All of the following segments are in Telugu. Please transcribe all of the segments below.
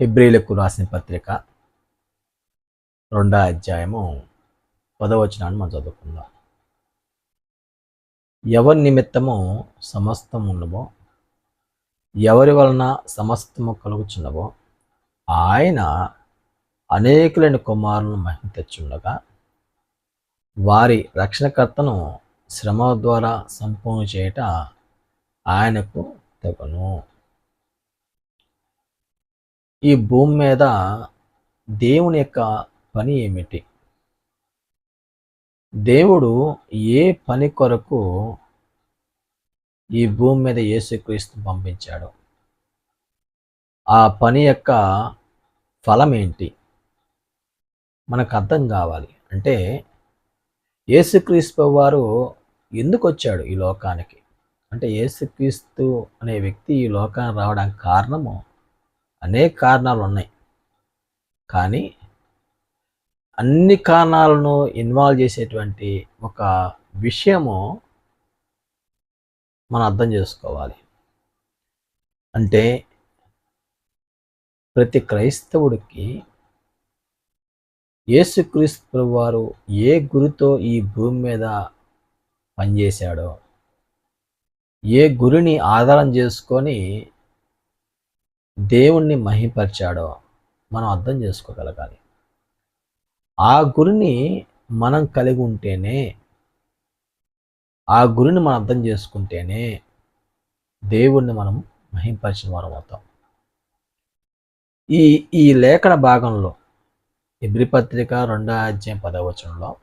హెబ్రిలకు రాసిన పత్రిక రెండో అధ్యాయము పదవచనాన్ని మనం చదువుకుందాం. ఎవరి నిమిత్తము సమస్తం ఉన్నవో ఎవరి వలన సమస్తము కలుగుచున్నవో ఆయన అనేకులైన కుమారులను మహిమ తెచ్చుండగా వారి రక్షణకర్తను శ్రమ ద్వారా సంపూర్ణ చేయట ఆయనకు తెగను. ఈ భూమి మీద దేవుని యొక్క పని ఏమిటి? దేవుడు ఏ పని కొరకు ఈ భూమి మీద యేసుక్రీస్తు పంపించాడు? ఆ పని యొక్క ఫలం ఏంటి? మనకు అర్థం కావాలి. అంటే యేసుక్రీస్తు వారు ఎందుకు వచ్చాడు ఈ లోకానికి? అంటే యేసుక్రీస్తు అనే వ్యక్తి ఈ లోకానికి రావడానికి కారణము అనేక కారణాలు ఉన్నాయి కానీ అన్ని కారణాలను ఇన్వాల్వ్ చేసేటువంటి ఒక విషయము మనం అర్థం చేసుకోవాలి. అంటే ప్రతి క్రైస్తవుడికి యేసుక్రీస్తు వారు ఏ గురితో ఈ భూమి మీద పనిచేశాడో ఏ గురిని ఆధారం చేసుకొని దేవుణ్ణి మహిపరిచాడో మనం అర్థం చేసుకోగలగాలి. ఆ గురిని మనం కలిగి ఉంటేనే ఆ గురిని మనం అర్థం చేసుకుంటేనే దేవుణ్ణి మనం మహింపరిచిన వారం అవుతాం. ఈ ఈ లేఖన భాగంలో ఎబ్రి పత్రిక రెండో అధ్యాయం పదవచనంలో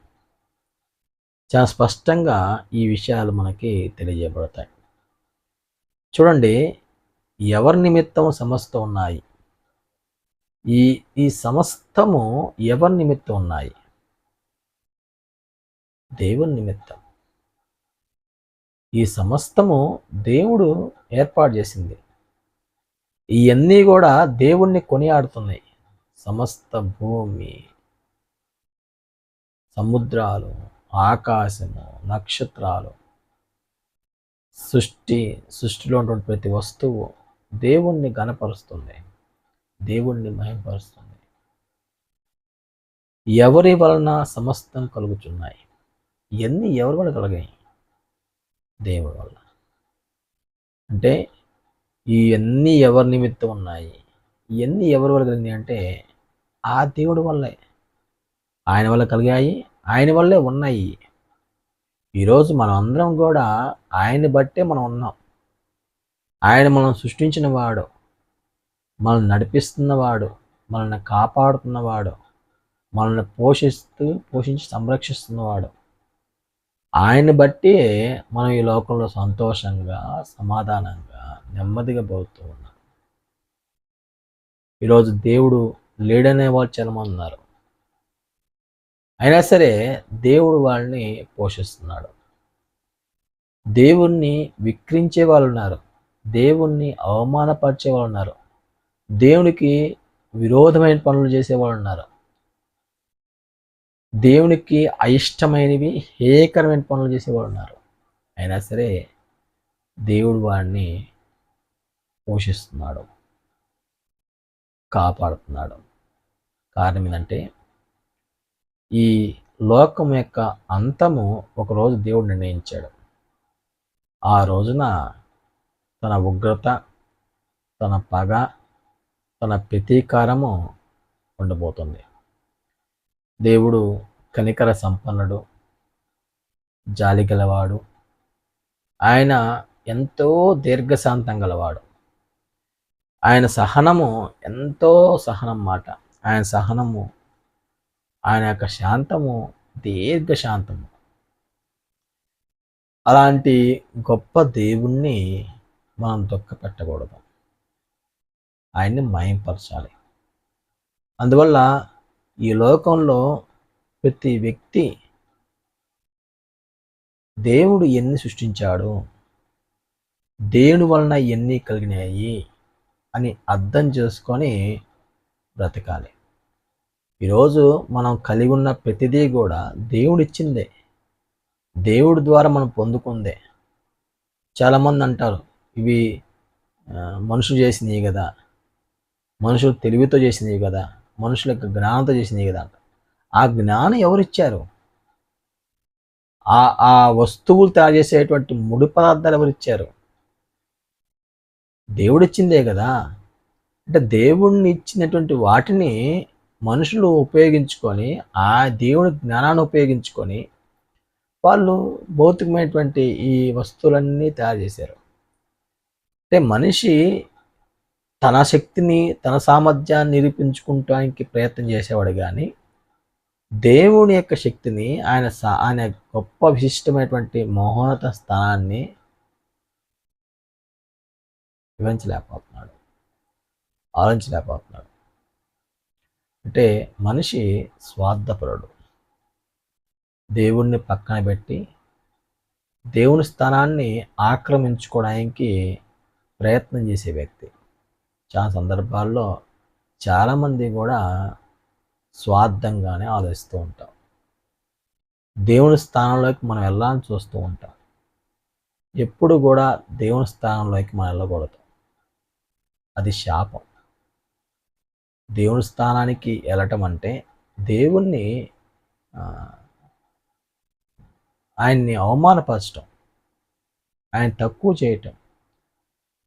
చాలా స్పష్టంగా ఈ విషయాలు మనకి తెలియజేయబడతాయి. చూడండి ఎవరి నిమిత్తం సమస్త ఉన్నాయి? ఈ ఈ సమస్తము ఎవరి నిమిత్తం ఉన్నాయి? దేవుని నిమిత్తం. ఈ సమస్తము దేవుడు ఏర్పాటు చేసింది. ఇవన్నీ కూడా దేవుణ్ణి కొనియాడుతున్నాయి. సమస్త భూమి సముద్రాలు ఆకాశము నక్షత్రాలు సృష్టి సృష్టిలో ఉన్నటువంటి ప్రతి వస్తువు దేవుణ్ణి గనపరుస్తుంది దేవుణ్ణి మహింపరుస్తుంది. ఎవరి వలన సమస్తం కలుగుతున్నాయి ఇవన్నీ ఎవరి వల్ల కలిగాయి దేవుడి వల్ల అంటే ఇవన్నీ ఎవరి నిమిత్తం ఉన్నాయి? ఇవన్నీ ఎవరి వల్ల కలిగినాయి అంటే ఆ దేవుడి వల్లే. ఆయన వల్ల కలిగాయి ఆయన వల్లే ఉన్నాయి. ఈరోజు మనం అందరం కూడా ఆయన్ని బట్టే మనం ఉన్నాం. ఆయన మనం సృష్టించిన వాడు మనల్ని నడిపిస్తున్నవాడు మనల్ని కాపాడుతున్నవాడు మనల్ని పోషిస్తూ పోషించి సంరక్షిస్తున్నవాడు ఆయన్ని బట్టి మనం ఈ లోకంలో సంతోషంగా సమాధానంగా నెమ్మదిగా పోతూ ఉన్నాం. ఈరోజు దేవుడు లేడనే వాళ్ళు చాలామంది ఉన్నారు అయినా సరే దేవుడు వాళ్ళని పోషిస్తున్నాడు. దేవుణ్ణి విక్రించే వాళ్ళు ఉన్నారు. దేవుణ్ణి అవమానపరిచే వాళ్ళు ఉన్నారు దేవునికి విరోధమైన పనులు చేసేవాళ్ళు ఉన్నారు దేవునికి అయిష్టమైనవి హేయకరమైన పనులు చేసేవాళ్ళు ఉన్నారు అయినా సరే దేవుడు వాడిని పోషిస్తున్నాడు. కాపాడుతున్నాడు. కారణం ఏంటంటే ఈ లోకం యొక్క అంతము ఒకరోజు దేవుడు నిర్ణయించాడు. ఆ రోజున తన ఉగ్రత తన పగ తన ప్రతీకారము ఉండబోతుంది. దేవుడు కనికర సంపన్నుడు జాలి గలవాడు. ఆయన ఎంతో దీర్ఘశాంతం గలవాడు. ఆయన సహనము ఎంతో సహనం మాట. ఆయన సహనము ఆయన యొక్క శాంతము దీర్ఘశాంతము. అలాంటి గొప్ప దేవుణ్ణి మనం దుఃఖ పెట్టకూడదు. ఆయన్ని మయంపరచాలి. అందువల్ల ఈ లోకంలో ప్రతి వ్యక్తి దేవుడు ఎన్ని సృష్టించాడు దేవుని వలన ఎన్ని కలిగినాయి అని అర్థం చేసుకొని బ్రతకాలి. ఈరోజు మనం కలిగి ఉన్న ప్రతిదీ కూడా దేవుడిచ్చిందే. దేవుడి ద్వారా మనం పొందుకుందే. చాలామంది అంటారు ఇవి మనుషులు చేసినవి కదా. మనుషులు తెలివితో చేసినవి కదా. మనుషుల యొక్క జ్ఞానంతో చేసినవి కదా. ఆ జ్ఞానం ఎవరిచ్చారు? ఆ ఆ వస్తువులు తయారు చేసేటువంటి ముడి పదార్థాలు ఎవరిచ్చారు? దేవుడిచ్చిందే కదా. అంటే దేవుణ్ణి ఇచ్చినటువంటి వాటిని మనుషులు ఉపయోగించుకొని ఆ దేవుడి జ్ఞానాన్ని ఉపయోగించుకొని వాళ్ళు భౌతికమైనటువంటి ఈ వస్తువులన్నీ తయారు చేశారు. అంటే మనిషి తన శక్తిని తన సామర్థ్యాన్ని నిరూపించుకుంటానికి ప్రయత్నం చేసేవాడు కానీ దేవుని యొక్క శక్తిని ఆయన సా- ఆయన గొప్ప విశిష్టమైనటువంటి మహోన్నత స్థానాన్ని వివరించలేకపోతున్నాడు ఆలోచించలేకపోతున్నాడు. అంటే మనిషి స్వార్థపరుడు. దేవుణ్ణి పక్కన పెట్టి దేవుని స్థానాన్ని ఆక్రమించుకోవడానికి ప్రయత్నం చేసే వ్యక్తి. చాలా సందర్భాల్లో చాలామంది కూడా స్వార్థంగానే ఆలోచిస్తూ ఉంటాం. దేవుని స్థానంలోకి మనం వెళ్ళాలని చూస్తూ ఉంటాం. ఎప్పుడు కూడా దేవుని స్థానంలోకి మనం వెళ్ళకూడదు. అది శాపం. దేవుని స్థానానికి వెళ్ళటం అంటే దేవుణ్ణి ఆయన్ని అవమానపరచటం. ఆయన తక్కువ చేయటం.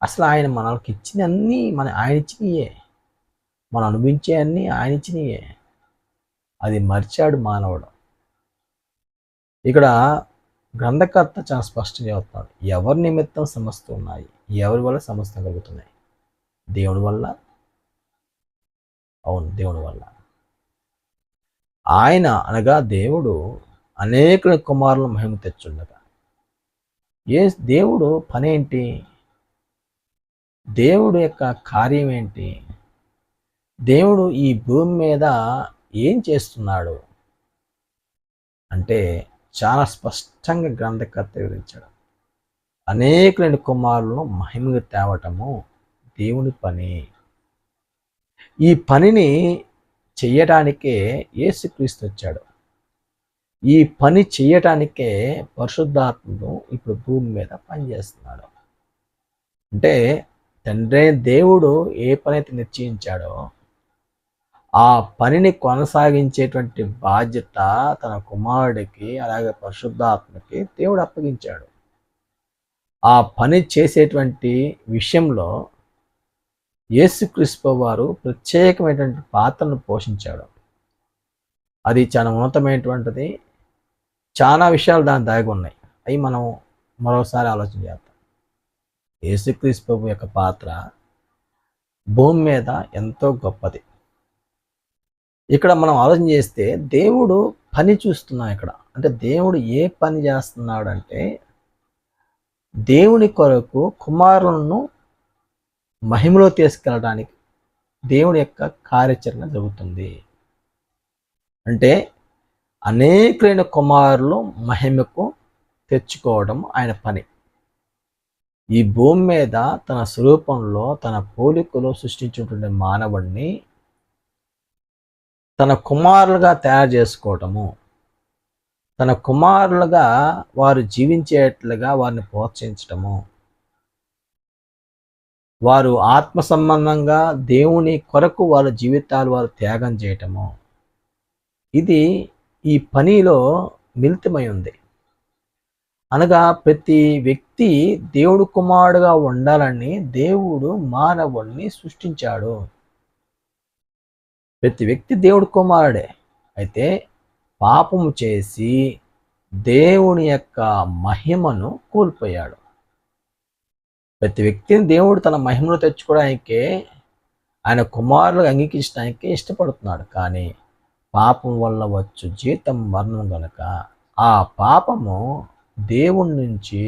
అసలు ఆయన మనకి ఇచ్చిన అన్నీ మన ఆయన ఇచ్చినయే. మనం అనుభవించే అన్నీ ఆయన ఇచ్చినయే. అది మర్చాడు మానవుడు. ఇక్కడ గ్రంథకర్త చాలా స్పష్టంగా అవుతున్నాడు ఎవరి నిమిత్తం సమస్త ఉన్నాయి? ఎవరి వల్ల సమస్తం కలుగుతున్నాయి? దేవుని వల్ల? అవును దేవుని వల్ల. ఆయన అనగా దేవుడు అనేక కుమారుల మహిమ తెచ్చుండగా. ఏ దేవుడు పనేంటి? ఏంటి దేవుడు యొక్క కార్యం ఏంటి? దేవుడు ఈ భూమి మీద ఏం చేస్తున్నాడు? అంటే చాలా స్పష్టంగా గ్రంథకర్త వివరించాడు. అనేకులైన కుమారులను మహిమగా తేవటము దేవుని పని. ఈ పనిని చెయ్యటానికే యేసుక్రీస్తు వచ్చాడు. ఈ పని చెయ్యటానికే పరిశుద్ధాత్మను ఇప్పుడు భూమి మీద పనిచేస్తున్నాడు. అంటే తండ్రి దేవుడు ఏ పని అయితే నిశ్చయించాడో ఆ పనిని కొనసాగించేటువంటి బాధ్యత తన కుమారుడికి అలాగే పరిశుద్ధాత్మకి దేవుడు అప్పగించాడు. ఆ పని చేసేటువంటి విషయంలో యేసుక్రీస్తు వారు ప్రత్యేకమైనటువంటి పాత్రను పోషించాడు. అది చాలా ఉన్నతమైనటువంటిది. చాలా విషయాలు దాని దాగి ఉన్నాయి. అవి మనం మరోసారి ఆలోచన చేద్దాం. యేసుక్రీస్ ప్రభు యొక్క పాత్ర భూమి మీద ఎంతో గొప్పది. ఇక్కడ మనం ఆలోచన చేస్తే దేవుడు పని చూస్తున్నాం ఇక్కడ. అంటే దేవుడు ఏ పని చేస్తున్నాడు అంటే దేవుని కొరకు కుమారులను మహిమలో తీసుకెళ్ళడానికి దేవుని యొక్క కార్యాచరణ జరుగుతుంది. అంటే అనేకులైన కుమారులు మహిమకు తెచ్చుకోవడం ఆయన పని. ఈ భూమి మీద తన స్వరూపంలో తన పోలికలో సృష్టించినటువంటి మానవుడిని తన కుమారులుగా తయారు చేసుకోవటము. తన కుమారులుగా వారు జీవించేట్లుగా వారిని ప్రోత్సహించటము. వారు ఆత్మ సంబంధంగా దేవుని కొరకు వారి జీవితాలు వారు త్యాగం చేయటము. ఇది ఈ పనిలో మిలితమై ఉంది. అనగా ప్రతి వ్యక్తి దేవుడు కుమారుడుగా ఉండాలని దేవుడు మానవుడిని సృష్టించాడు. ప్రతి వ్యక్తి దేవుడు కుమారుడే. అయితే పాపము చేసి దేవుని యొక్క మహిమను కోల్పోయాడు. ప్రతి వ్యక్తిని దేవుడు తన మహిమను తెచ్చుకోవడానికే ఆయన కుమారులు అంగీకరించడానికి ఇష్టపడుతున్నాడు. కానీ పాపం వల్ల వచ్చు జీతం మరణం గనక ఆ పాపము దేవుడి నుంచి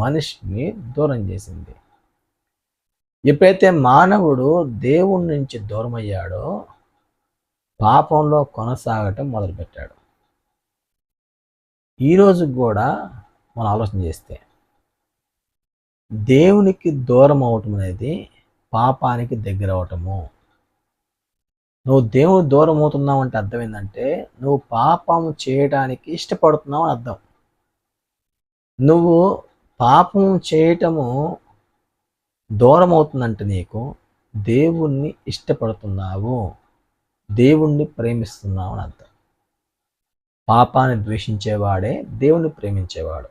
మనిషిని దూరం చేసింది. ఎప్పుడైతే మానవుడు దేవుడి నుంచి దూరం అయ్యాడో పాపంలో కొనసాగటం మొదలుపెట్టాడు. ఈరోజు కూడా మనం ఆలోచన చేస్తే దేవునికి దూరం అవటం అనేది పాపానికి దగ్గర అవటము. నువ్వు దేవుడు దూరం అవుతున్నావు అంటే అర్థం ఏంటంటే నువ్వు పాపం చేయడానికి ఇష్టపడుతున్నావు అని అర్థం. నువ్వు పాపం చేయటము దూరం అవుతుందంటే నీకు. దేవుణ్ణి ఇష్టపడుతున్నావు. దేవుణ్ణి ప్రేమిస్తున్నావు అని అర్థం. పాపాన్ని ద్వేషించేవాడే దేవుణ్ణి ప్రేమించేవాడు.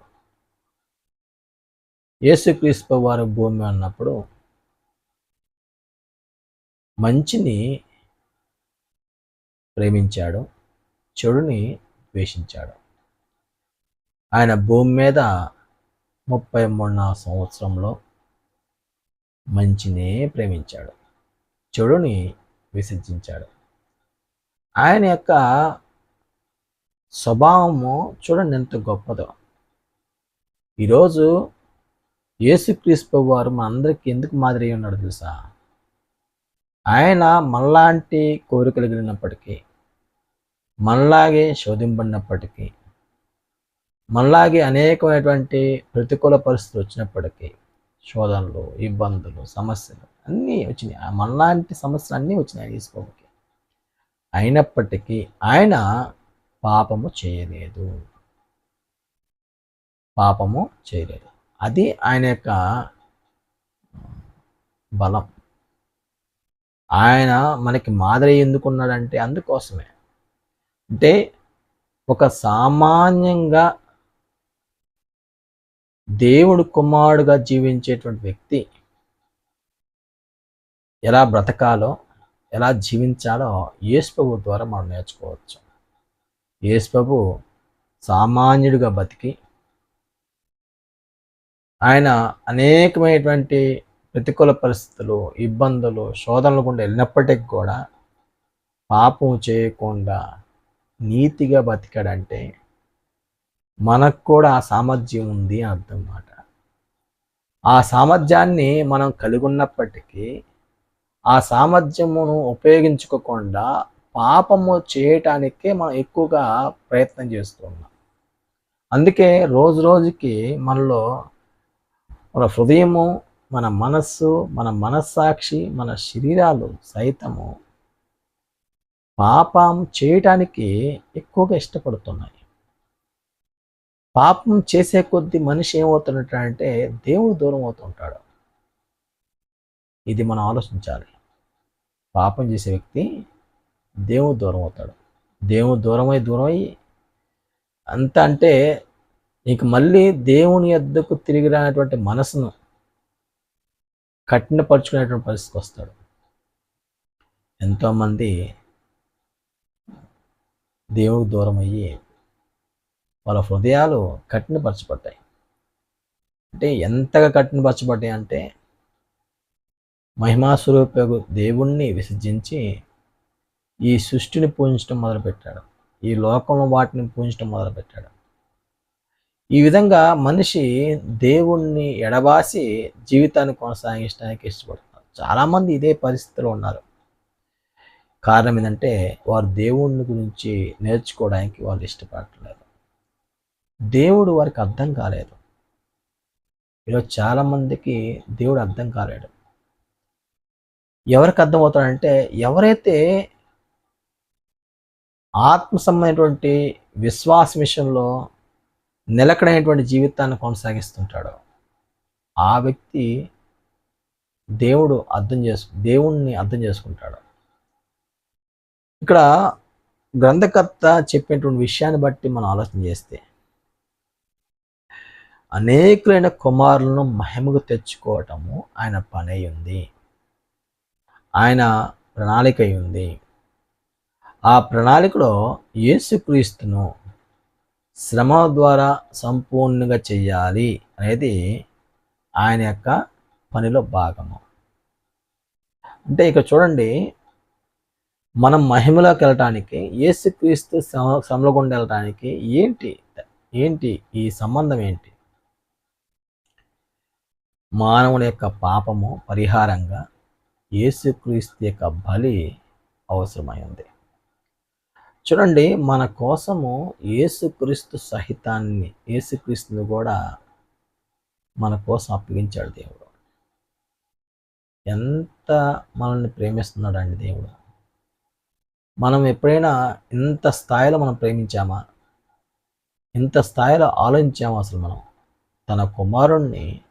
యేసుక్రీస్తు వారు భూమి అన్నప్పుడు మంచిని ప్రేమించాడు చెడుని ద్వేషించాడు. ఆయన భూమి మీద ముప్పై మూడున్న సంవత్సరంలో మంచినే ప్రేమించాడు. చెడుని విసర్జించాడు. ఆయన యొక్క స్వభావము చూడండి ఎంత గొప్పదో. ఈరోజు యేసుక్రీస్తు వారు మన అందరికీ ఎందుకు మాదిరి ఉన్నాడు తెలుసా? ఆయన మనలాంటి కోరికలు కలిగినప్పటికీ మనలాగే శోధింపడినప్పటికీ మనలాగే అనేకమైనటువంటి ప్రతికూల పరిస్థితులు వచ్చినప్పటికీ శోధనలు ఇబ్బందులు సమస్యలు అన్నీ వచ్చినాయి. మనలాంటి సమస్యలు అన్నీ వచ్చినాయి తీసుకోవడానికి అయినప్పటికీ ఆయన పాపము చేయలేదు. పాపము చేయలేదు. అది ఆయన యొక్క బలం. ఆయన మనకి మాదిరి ఎందుకున్నాడంటే అందుకోసమే. అంటే ఒక సామాన్యంగా దేవుడు కుమారుడుగా జీవించేటువంటి వ్యక్తి ఎలా బ్రతకాలో ఎలా జీవించాలో యేసుప్రభు ద్వారా మనం నేర్చుకోవచ్చు. యేసుప్రభు సామాన్యుడిగా బతికి ఆయన అనేకమైనటువంటి ప్రతికూల పరిస్థితులు ఇబ్బందులు శోధనలు గుండా వెళ్ళినప్పటికీ కూడా పాపం చేయకుండా నీతిగా బతికాడంటే మనకు కూడా ఆ సామర్థ్యం ఉంది అని అర్థం మాట ఆ సామర్థ్యాన్ని మనం కలిగి ఉన్నప్పటికీ ఆ సామర్థ్యమును ఉపయోగించుకోకుండా పాపము చేయటానికే మనం ఎక్కువగా ప్రయత్నం చేస్తున్నాం అందుకే రోజు రోజుకి మనలో మన హృదయము మన మనస్సు మన మనస్సాక్షి మన శరీరాలు సైతము పాపం చేయటానికి ఎక్కువగా ఇష్టపడుతున్నాయి. పాపం చేసే కొద్దీ మనిషి ఏమవుతున్నట్టు దేవుడు దూరం అవుతుంటాడు. ఇది మనం ఆలోచించాలి. పాపం చేసే వ్యక్తి దేవుడు దూరం అవుతాడు. దేవుడు దూరమై దూరమై అంత అంటే నీకు మళ్ళీ దేవుని ఎద్దకు తిరిగి రానటువంటి మనసును కఠినపరుచుకునేటువంటి పరిస్థితికి వస్తాడు. ఎంతోమంది దేవుడికి దూరం అయ్యి వాళ్ళ హృదయాలు కఠినపరచబడ్డాయి. అంటే ఎంతగా కఠినపరచబడ్డాయి అంటే మహిమాస్వరూప దేవుణ్ణి విసర్జించి ఈ సృష్టిని పూజించడం మొదలుపెట్టాడు. ఈ లోకంలో వాటిని పూజించడం మొదలుపెట్టాడు. ఈ విధంగా మనిషి దేవుణ్ణి ఎడబాసి జీవితాన్ని కొనసాగించడానికి ఇష్టపడుతున్నారు చాలామంది ఇదే పరిస్థితిలో ఉన్నారు. కారణం ఏంటంటే వారు దేవుణ్ణి గురించి నేర్చుకోవడానికి వాళ్ళు ఇష్టపడట్లేదు. దేవుడు వారికి అర్థం కాలేదు. ఈరోజు చాలామందికి దేవుడు అర్థం కాలేడు. ఎవరికి అర్థమవుతాడంటే ఎవరైతే ఆత్మ సంబంధమైనటువంటి విశ్వాస విషయంలో నిలకడైనటువంటి జీవితాన్ని కొనసాగిస్తుంటాడో ఆ వ్యక్తి దేవుడు అర్థం చేసు దేవుణ్ణి అర్థం చేసుకుంటాడు. ఇక్కడ గ్రంథకర్త చెప్పేటువంటి విషయాన్ని బట్టి మనం ఆలోచన చేస్తే అనేకులైన కుమారులను మహిమకు తెచ్చుకోవటము ఆయన పని ఉంది ఆయన ప్రణాళిక ఉంది ఆ ప్రణాళికలో యేసుక్రీస్తును శ్రమ ద్వారా సంపూర్ణంగా చేయాలి అనేది ఆయన యొక్క పనిలో భాగము. అంటే ఇక చూడండి మనం మహిమలోకి వెళ్ళటానికి యేసుక్రీస్తు శ్రమల గుండా వెళ్ళటానికి ఏంటి ఏంటి ఈ సంబంధం ఏంటి? మానవుని యొక్క పాపము పరిహారంగా యేసుక్రీస్తు యొక్క బలి అవసరమైంది. చూడండి మన కోసము యేసుక్రీస్తు సహితాన్ని యేసుక్రీస్తుని కూడా మన కోసం అప్పగించాడు దేవుడు. ఎంత మనల్ని ప్రేమిస్తున్నాడండి దేవుడు. మనం ఎప్పుడైనా ఇంత స్థాయిలో మనం ప్రేమించామా? ఇంత స్థాయిలో ఆలోచించామా అసలు మనం? తన కుమారుణ్ణి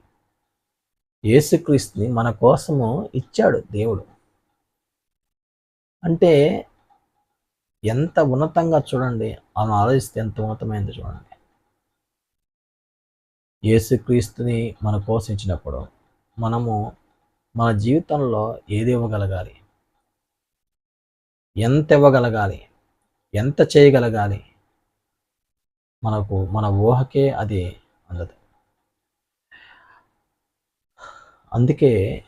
యేసుక్రీస్తుని మన కోసము ఇచ్చాడు దేవుడు. అంటే ఎంత ఉన్నతంగా చూడండి ఆమె ఆలోచిస్తే ఎంత ఉన్నతమైంది చూడండి. యేసుక్రీస్తుని మన కోసం ఇచ్చినప్పుడు మనము మన జీవితంలో ఏది ఇవ్వగలగాలి? ఎంత ఇవ్వగలగాలి? ఎంత చేయగలగాలి? మనకు మన ఊహకే అది అందదు. అందుకే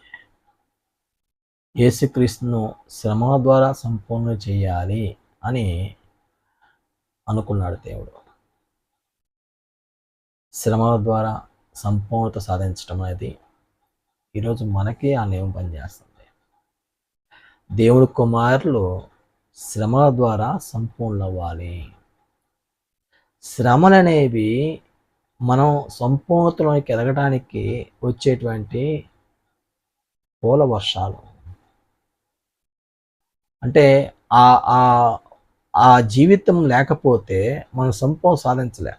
యేసుక్రీస్తును శ్రమ ద్వారా సంపూర్ణ చేయాలి అని అనుకున్నాడు దేవుడు. శ్రమల ద్వారా సంపూర్ణత సాధించడం అనేది ఈరోజు మనకే ఆ నియమం పనిచేస్తుంది. దేవుడు కుమారులు శ్రమల ద్వారా సంపూర్ణ అవ్వాలి శ్రమలు అనేవి మనం సంపూర్ణతలోకి ఎదగడానికి వచ్చేటువంటి పూల వర్షాలు. అంటే ఆ ఆ ఆ జీవితం లేకపోతే మనం సంపం సాధించలేం.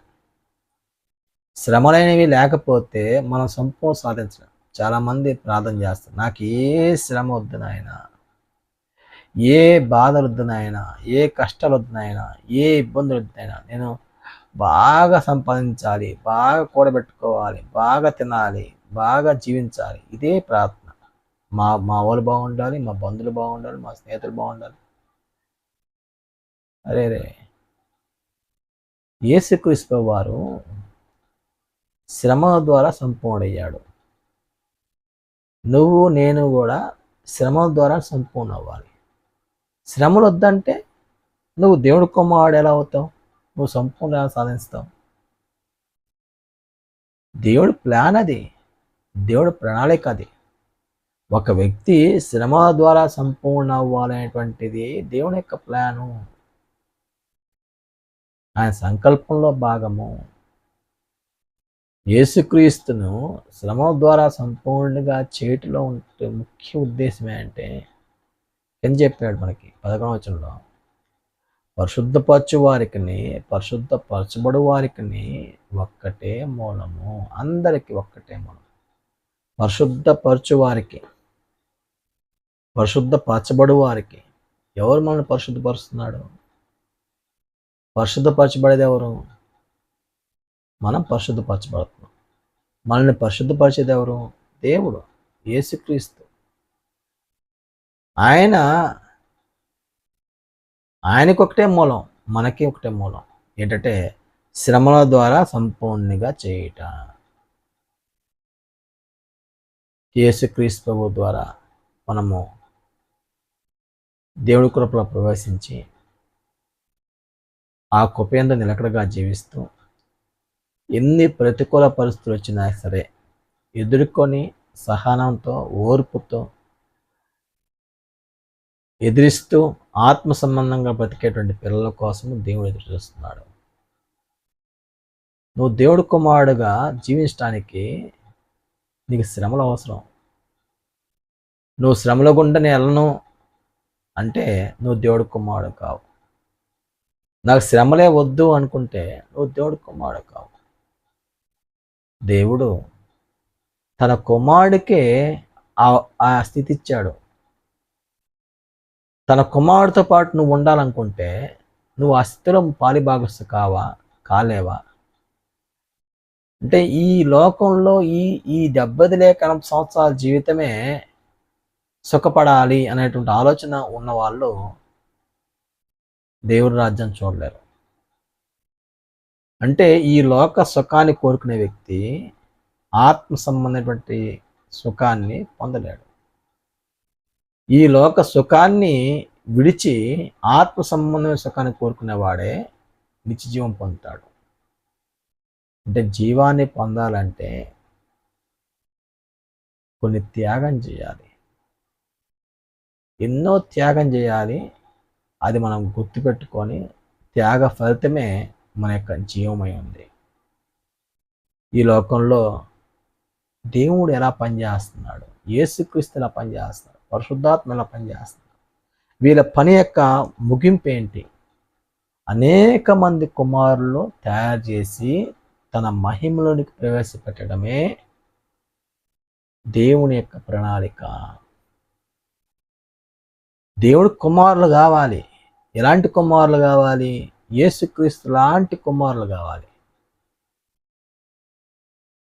శ్రమలైనవి లేకపోతే మనం సంపం సాధించలేం. చాలామంది ప్రార్థన చేస్తారు నాకు ఏ శ్రమ వద్దు నాయన. ఏ బాధలు వద్దు నాయన. ఏ కష్టాలు వద్దు నాయన. ఏ ఇబ్బందులు వద్దు నాయన. నేను బాగా సంపాదించాలి బాగా కూడబెట్టుకోవాలి బాగా తినాలి బాగా జీవించాలి. ఇదే ప్రార్థన. మా మా వాళ్ళు బాగుండాలి మా బంధువులు బాగుండాలి మా స్నేహితులు బాగుండాలి. అరే రే యేసుక్రీస్తు వారు శ్రమ ద్వారా సంపూర్ణయ్యాడు నువ్వు నేను కూడా శ్రమ ద్వారా సంపూర్ణ అవ్వాలి. శ్రమలు వద్దంటే నువ్వు దేవుడు కొమ్మవాడు ఎలా అవుతావు? నువ్వు సంపూర్ణ ఎలా సాధిస్తావు. దేవుడు ప్లాన్ అది. దేవుడు ప్రణాళిక అది. ఒక వ్యక్తి శ్రమ ద్వారా సంపూర్ణ అవ్వాలనేటువంటిది దేవుని యొక్క ప్లాను. ఆయన సంకల్పంలో భాగము. యేసుక్రీస్తును శ్రమ ద్వారా సంపూర్ణంగా చేతిలో ఉంటే ముఖ్య ఉద్దేశమే అంటే ఏం చెప్పాడు మనకి పదకొండవచనంలో పరిశుద్ధపరచు వారికి పరిశుద్ధపరచబడు వారికి ఒక్కటే మూలము. అందరికి ఒక్కటే మూలం పరిశుద్ధపరచు వారికి పరిశుద్ధపరచబడు వారికి. ఎవరు మనల్ని పరిశుద్ధపరుస్తున్నాడు? పరిశుద్ధపరచబడేది ఎవరు? మనం పరిశుద్ధపరచబడుతున్నాం. మనల్ని పరిశుద్ధపరిచేది ఎవరు? దేవుడు యేసుక్రీస్తు. ఆయన ఆయనకు ఒకటే మూలం మనకి ఒకటే మూలం. ఏంటంటే శ్రమల ద్వారా సంపూర్ణంగా చేయట. యేసుక్రీస్తు ప్రభు ద్వారా మనము దేవుడి కృపలో ప్రవేశించి ఆ కృపయంద నిలకడగా జీవిస్తూ ఎన్ని ప్రతికూల పరిస్థితులు వచ్చినా సరే ఎదుర్కొని సహనంతో ఓర్పుతో ఎదిరిస్తూ ఆత్మ సంబంధంగా బ్రతికేటువంటి పిల్లల కోసం దేవుడు ఎదురు చూస్తున్నాడు. నువ్వు దేవుడు కుమారుడుగా జీవించడానికి నీకు శ్రమలు అవసరం. నువ్వు శ్రమల గుండెని వెళ్ళను అంటే నువ్వు దేవుడు కుమారుడు కావు. నాకు శ్రమలే వద్దు అనుకుంటే నువ్వు దేవుడు కుమారుడు కావు. దేవుడు తన కుమారుడికే ఆ స్థితి ఇచ్చాడు. తన కుమారుడితో పాటు నువ్వు ఉండాలనుకుంటే నువ్వు ఆ స్థితిలో పాలిభాగస్తు కావా కాలేవా? అంటే ఈ లోకంలో ఈ ఈ డెబ్బది లేక సంవత్సరాల జీవితమే సుఖపడాలి అనేటువంటి ఆలోచన ఉన్న వాళ్ళు దేవుడి రాజ్యం చూడలేరు. అంటే ఈ లోక సుఖాన్ని కోరుకునే వ్యక్తి ఆత్మ సంబంధమైనటువంటి సుఖాన్ని పొందలేడు. ఈ లోక సుఖాన్ని విడిచి ఆత్మ సంబంధమైన సుఖాన్ని కోరుకునేవాడే నిత్యజీవం పొందుతాడు. అంటే జీవాన్ని పొందాలంటే కొన్ని త్యాగం చేయాలి. ఎన్నో త్యాగం చేయాలి. అది మనం గుర్తుపెట్టుకొని త్యాగ ఫలితమే మన యొక్క జీవమై ఉంది. ఈ లోకంలో దేవుడు ఎలా పనిచేస్తున్నాడు? ఏసుక్రీస్తు ఎలా పనిచేస్తున్నాడు? పరిశుద్ధాత్మ ఎలా పనిచేస్తున్నాడు? వీళ్ళ పని యొక్క ముగింపు ఏంటి? అనేక మంది కుమారులు తయారు చేసి తన మహిమలోనికి ప్రవేశపెట్టడమే దేవుని యొక్క ప్రణాళిక. దేవుడు కుమారులు కావాలి. ఎలాంటి కుమారులు కావాలి? యేసుక్రీస్తు లాంటి కుమారులు కావాలి.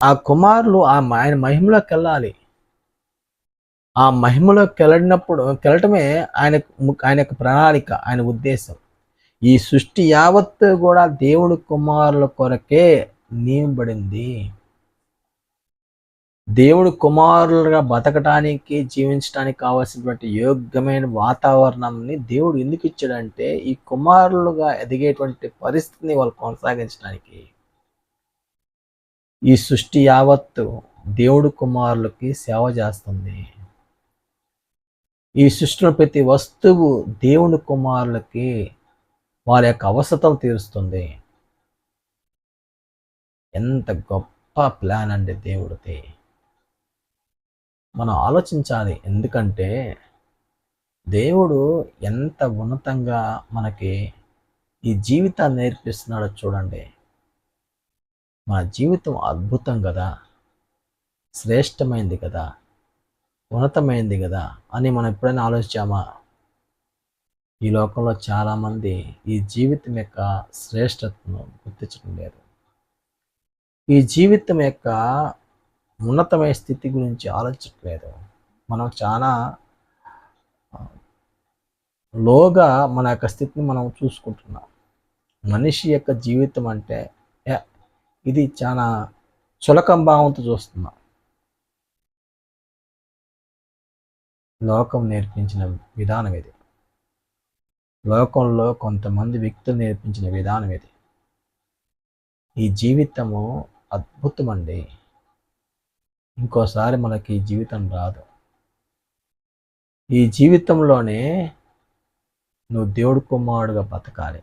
ఆ కుమారులు ఆ ఆయన మహిమలోకి వెళ్ళాలి. ఆ మహిమలోకి వెళ్ళినప్పుడు వెళ్ళటమే ఆయన ఆయన యొక్క ప్రణాళిక ఆయన ఉద్దేశం. ఈ సృష్టి యావత్తు కూడా దేవుడు కుమారుల కొరకే నియమబడింది. దేవుడు కుమారులుగా బతకటానికి జీవించడానికి కావాల్సినటువంటి యోగ్యమైన వాతావరణంని దేవుడు ఎందుకు ఇచ్చాడంటే ఈ కుమారులుగా ఎదిగేటువంటి పరిస్థితిని వాళ్ళు కొనసాగించడానికి ఈ సృష్టి యావత్తు దేవుడు కుమారులకి సేవ చేస్తుంది. ఈ సృష్టిలో ప్రతి వస్తువు దేవుని కుమారులకి వారి యొక్క అవసరతలు తీరుస్తుంది. ఎంత గొప్ప ప్లాన్ అండి దేవుడిది. మనం ఆలోచించాలి. ఎందుకంటే దేవుడు ఎంత ఉన్నతంగా మనకి ఈ జీవితాన్ని నేర్పిస్తున్నాడో చూడండి. మన జీవితం అద్భుతం కదా. శ్రేష్టమైంది కదా. ఉన్నతమైంది కదా అని మనం ఎప్పుడైనా ఆలోచించామా? ఈ లోకంలో చాలామంది ఈ జీవితం యొక్క శ్రేష్టతను గుర్తించడం లేదు. ఈ జీవితం యొక్క ఉన్నతమైన స్థితి గురించి ఆలోచించట్లేదు మనం చాలా లోగా మన యొక్క స్థితిని మనం చూసుకుంటున్నాం. మనిషి యొక్క జీవితం అంటే ఇది చాలా చులకం భావంతో చూస్తున్నాం. లోకం నేర్పించిన విధానం ఇది. లోకంలో కొంతమంది వ్యక్తులు నేర్పించిన విధానం ఇది. ఈ జీవితము అద్భుతం అండి ఇంకోసారి మనకి జీవితం రాదు. ఈ జీవితంలోనే నువ్వు దేవుడు కుమారుడుగా బతకాలి.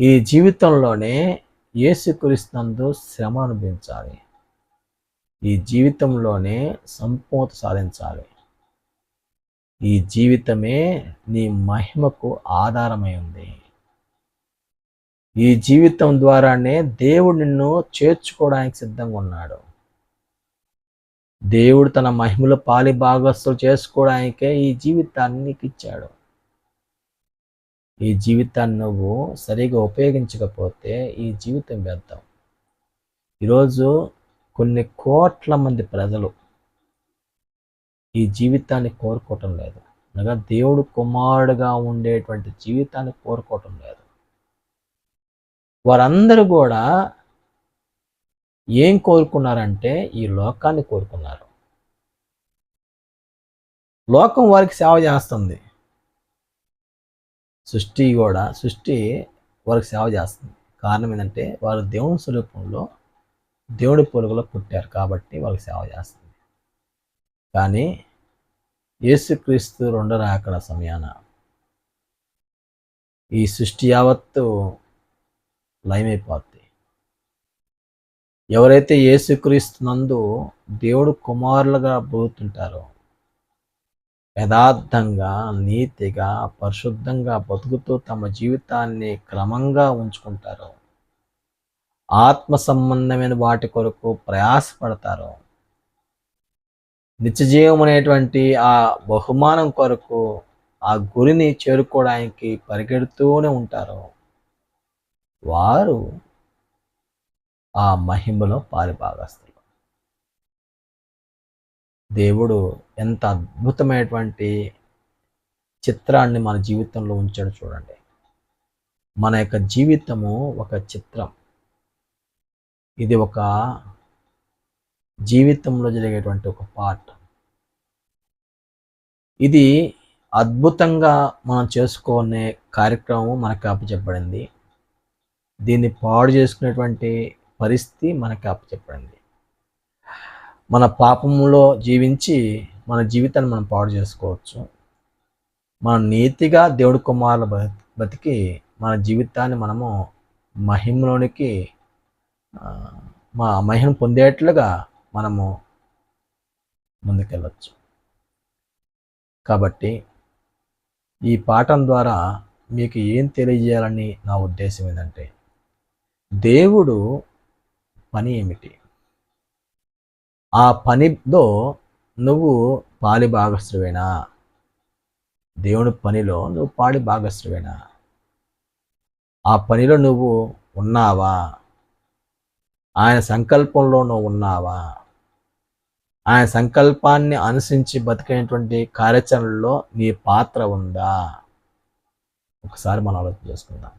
ఈ జీవితంలోనే ఏసుక్రీస్తునందు శ్రమ అనుభవించాలి. ఈ జీవితంలోనే సంపూర్ణ సాధించాలి. ఈ జీవితమే నీ మహిమకు ఆధారమై ఉంది. ఈ జీవితం ద్వారానే దేవుడు నిన్ను చేర్చుకోవడానికి సిద్ధంగా ఉన్నాడు. దేవుడు తన మహిమలో పాలి భాగస్తులు చేసుకోవడానికే ఈ జీవితాన్ని నీకు ఇచ్చాడు. ఈ జీవితాన్ని నువ్వు సరిగా ఉపయోగించకపోతే ఈ జీవితం వ్యర్థం. ఈరోజు కొన్ని కోట్ల మంది ప్రజలు ఈ జీవితాన్ని కోరుకోవటం లేదు. అనగా దేవుడు కుమారుడుగా ఉండేటువంటి జీవితాన్ని కోరుకోవటం లేదు. వారందరూ కూడా ఏం కోరుకున్నారంటే ఈ లోకాన్ని కోరుకున్నారు. లోకం వారికి సేవ చేస్తుంది. సృష్టి కూడా సృష్టి వారికి సేవ చేస్తుంది. కారణం ఏంటంటే వారు దేవుని స్వరూపంలో దేవుడి పొలుగులో పుట్టారు కాబట్టి వాళ్ళకి సేవ చేస్తుంది. కానీ యేసుక్రీస్తు రెండో రాకడ సమయాన ఈ సృష్టి యావత్తు లయమైపోతుంది. ఎవరైతే యేసుక్రీస్తు నందు దేవుడు కుమారులుగా బతుకుతుంటారో యథార్థంగా నీతిగా పరిశుద్ధంగా బతుకుతూ తమ జీవితాన్ని క్రమంగా ఉంచుకుంటారు ఆత్మ సంబంధమైన వాటి కొరకు ప్రయాసపడతారు నిత్యజీవం అనేటువంటి ఆ బహుమానం కొరకు ఆ గురిని చేరుకోవడానికి పరిగెడుతూనే ఉంటారు వారు ఆ మహిమలో పాలిభాగస్తులు దేవుడు ఎంత అద్భుతమైనటువంటి చిత్రాన్ని మన జీవితంలో ఉంచాడు చూడండి. మన యొక్క జీవితము ఒక చిత్రం. ఇది ఒక జీవితంలో జరిగేటువంటి ఒక పార్ట్. ఇది అద్భుతంగా మనం చేసుకునే కార్యక్రమం మనకు అప్పచెప్పబడింది. దీన్ని పాడు చేసుకునేటువంటి పరిస్థితి మనకు అప్పచెప్పండి మన పాపంలో జీవించి మన జీవితాన్ని మనం పాడు చేసుకోవచ్చు. మనం నీతిగా దేవుడి కుమారుల బతికి మన జీవితాన్ని మనము మహిమలోనికి మా మహిమ పొందేట్లుగా మనము ముందుకెళ్ళచ్చు. కాబట్టి ఈ పాఠం ద్వారా మీకు ఏం తెలియజేయాలని నా ఉద్దేశం ఏంటంటే దేవుడు పని ఏమిటి? ఆ పనిలో నువ్వు పాలి భాగస్థువేనా దేవుని పనిలో నువ్వు పాడి భాగస్థువేనా ఆ పనిలో నువ్వు ఉన్నావా? ఆయన సంకల్పంలో నువ్వు ఉన్నావా? ఆయన సంకల్పాన్ని అనుసరించి బతికేటువంటి కార్యాచరణలో నీ పాత్ర ఉందా? ఒకసారి మనం ఆలోచన చేసుకుందాం.